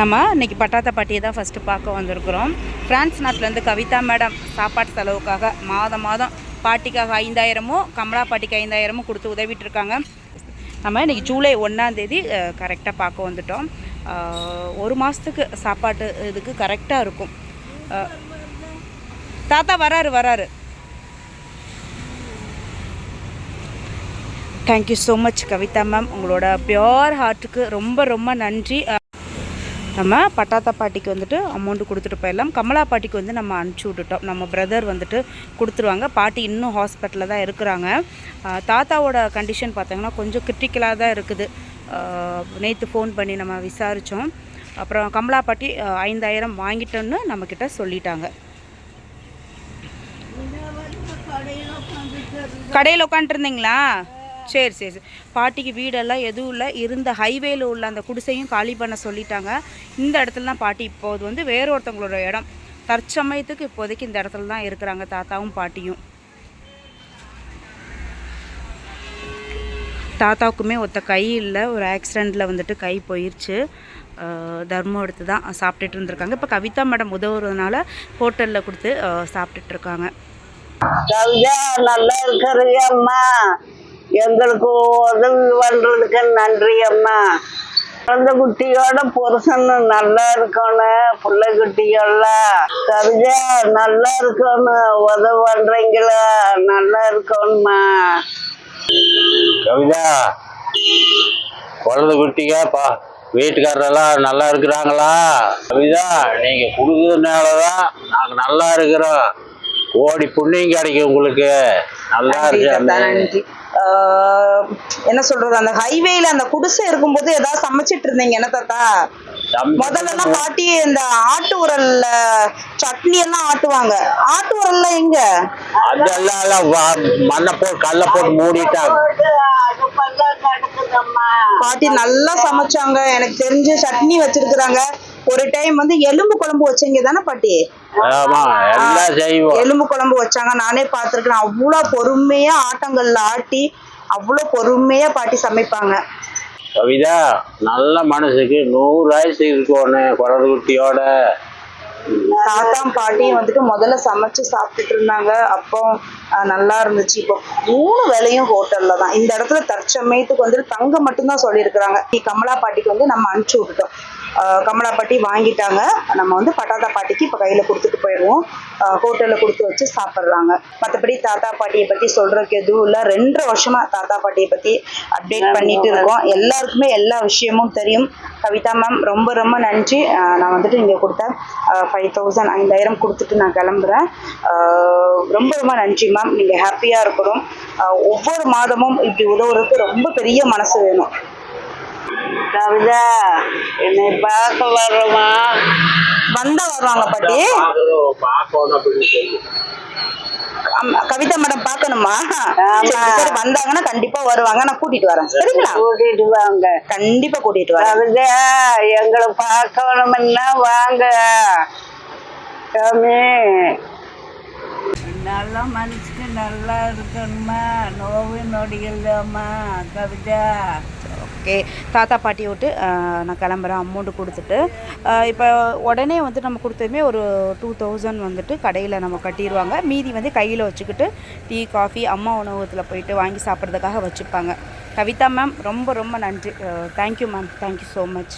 நம்ம இன்னைக்கு பட்டாத்த பாட்டியை தான் ஃபஸ்ட்டு பார்க்க வந்திருக்கிறோம். ஃப்ரான்ஸ் நாட்டிலேருந்து கவிதா மேடம் சாப்பாட்டு செலவுக்காக மாதம் மாதம் பாட்டிக்காக ஐந்தாயிரமும் கமலா பாட்டிக்கு ஐந்தாயிரமும் கொடுத்து உதவிட்டு இருக்காங்க நம்ம இன்றைக்கி ஜூலை ஒன்றாந்தேதி கரெக்டாக பார்க்க வந்துட்டோம். ஒரு மாதத்துக்கு சாப்பாட்டு இதுக்கு கரெக்டாக இருக்கும். தாத்தா வராரு வராரு. Thank you so much Kavitha ma'am உங்களோட பியோர் ஹார்ட்டுக்கு ரொம்ப ரொம்ப நன்றி. நம்ம பட்டாத்தா பாட்டிக்கு வந்துட்டு அமௌண்ட்டு கொடுத்துட்டு போயிடலாம். கமலா பாட்டிக்கு வந்து நம்ம அனுப்பிச்சி விட்டுட்டோம். நம்ம பிரதர் வந்துட்டு கொடுத்துருவாங்க. பாட்டி இன்னும் ஹாஸ்பிட்டலில் தான் இருக்கிறாங்க. தாத்தாவோட கண்டிஷன் பார்த்தீங்கன்னா கொஞ்சம் கிரிட்டிக்கலாக தான் இருக்குது. நேற்று ஃபோன் பண்ணி நம்ம விசாரித்தோம் அப்புறம் கமலா பாட்டி ஐந்தாயிரம் வாங்கிட்டோன்னு நம்மக்கிட்ட சொல்லிட்டாங்க. கடையில் உட்காந்துருந்தீங்களா சரி சரி சரி. பாட்டிக்கு வீடெல்லாம் எதுவும் இல்லை. இருந்த ஹைவேல உள்ள அந்த குடிசையும் காலி பண்ண சொல்லிட்டாங்க. இந்த இடத்துல தான் பாட்டி இப்போது வந்து வேற ஒருத்தவங்களோட இடம். தற்சமயத்துக்கு இப்போதைக்கு இந்த இடத்துல தான் இருக்கிறாங்க தாத்தாவும் பாட்டியும். தாத்தாவுக்குமே ஒத்த கை இல்லை. ஒரு ஆக்சிடெண்ட்டில் வந்துட்டு கை போயிடுச்சு தர்மம் எடுத்து தான் சாப்பிட்டுட்டு இருந்திருக்காங்க. இப்போ கவிதா மேடம் உதவுறதுனால ஹோட்டலில் கொடுத்து சாப்பிட்டுட்டு இருக்காங்க. நல்லா இருக்கிறீங்க அம்மா எங்களுக்கு உதவி பண்றதுக்கு நன்றி அம்மா. குழந்த குட்டியோட புருஷன் நல்லா இருக்கணும் பிள்ளை குட்டியெல்லாம் கவிதா நல்லா இருக்கணும். உதவி பண்றீங்களா? நல்லா இருக்கணுமா கவிதா குழந்தை குட்டிங்க பா நல்லா இருக்கிறாங்களா? கவிதா நீங்க கொடுக்கறதுனாலதான் நாங்க நல்லா இருக்கிறோம். கோடி புண்ணியம் கிடைக்கும் உங்களுக்கு. நல்லா இருக்கு என்ன சொல்றது அந்த ஹைவேல அந்த குடிசை இருக்கும்போது ஏதாவது சமைச்சிட்டு இருந்தீங்க என்ன தாத்தா? முதல்ல எல்லாம் பாட்டி இந்த ஆட்டு உரல்ல சட்னி எல்லாம் ஆட்டுவாங்க. ஆட்டு உரல்ல எங்க? அதெல்லாம் மண்ணை போட்டு கல்லை போட்டு மூடிட்டாங்க. பாட்டி நல்லா சமைச்சாங்க எனக்கு தெரிஞ்சு சட்னி வச்சிருக்கிறாங்க. ஒரு டைம் வந்து எலும்பு குழம்பு வச்சீங்க தானே பாட்டி எலும்பு குழம்பு வச்சாங்க. நானே பார்த்துருக்கேன். அவ்வளோ பொறுமையா ஆட்டங்கள்ல ஆட்டி அவ்வளோ பொறுமையா பாட்டி சமைப்பாங்க. கவிதா நல்ல மனசுக்கு நூறு வயசு இருக்கணும் குழந்தை குட்டியோட. தாத்தாம் பாட்டியும் வந்துட்டு முதல்ல சமைச்சு சாப்பிட்டுட்டு இருந்தாங்க. அப்போ நல்லா இருந்துச்சு. இப்போ மூணு வேலையும் ஹோட்டல்ல தான். இந்த இடத்துல தற்சமயத்துக்கு வந்துட்டு தங்க மட்டும்தான் சொல்லியிருக்கிறாங்க. கமலா பாட்டிக்கு வந்து நம்ம அனுப்பிச்சு விட்டுட்டோம். அஹ், கமலா பாட்டி வாங்கிட்டாங்க. நம்ம வந்து பட்டாத்தா பாட்டிக்கு இப்போ கையில் கொடுத்துட்டு போயிடுவோம். ஹோட்டலில் கொடுத்து வச்சு சாப்பிட்றாங்க. மற்றபடி தாத்தா பாட்டியை பற்றி சொல்றதுக்கு எதுவும் இல்லை. ரெண்டரை வருஷமா தாத்தா பாட்டியை பற்றி அப்டேட் பண்ணிட்டு இருக்கோம். எல்லாருக்குமே எல்லா விஷயமும் தெரியும். கவிதா மேம் ரொம்ப ரொம்ப நன்றி. நான் வந்துட்டு இங்கே கொடுத்த ஃபைவ் தௌசண்ட் ஐந்தாயிரம் கொடுத்துட்டு நான் கிளம்புறேன். ரொம்ப ரொம்ப நன்றி மேம் நீங்கள் ஹாப்பியாக இருக்கணும். ஒவ்வொரு மாதமும் இப்படி உதவுறதுக்கு ரொம்ப பெரிய மனசு வேணும். கவிதா என்னை பார்க்க வர்றமா வந்தா வருவாங்க பாட்டி. கவிதா மேடம் பார்க்கணுமா? ஆமா. சரி, வந்தாங்கன்னா கண்டிப்பா வருவாங்க. நான் கூட்டிட்டு வரேன். சரிங்களா? கூட்டிட்டு வாங்க. கண்டிப்பா கூட்டிட்டு வரேன். கவிதா எங்களை பார்க்கணும்னா வாங்க. சாமி. நல்ல மனசுக்கு நல்லா இருக்கணுமா நோவு நொடிகள்லாமா கவிதா. ஓகே. தாத்தா பாட்டியை விட்டு நான் கிளம்புறேன். அமௌண்ட்டு கொடுத்துட்டு இப்போ உடனே வந்து நம்ம கொடுத்ததுமே ஒரு டூ தௌசண்ட் வந்துட்டு கடையில் நம்ம கட்டிடுவாங்க. மீதி வந்து கையில் வச்சுக்கிட்டு டீ காஃபி அம்மா உணவகத்தில் போயிட்டு வாங்கி சாப்பிட்றதுக்காக வச்சுப்பாங்க. கவிதா மேம் ரொம்ப ரொம்ப நன்றி. Thank you ma'am thank you so much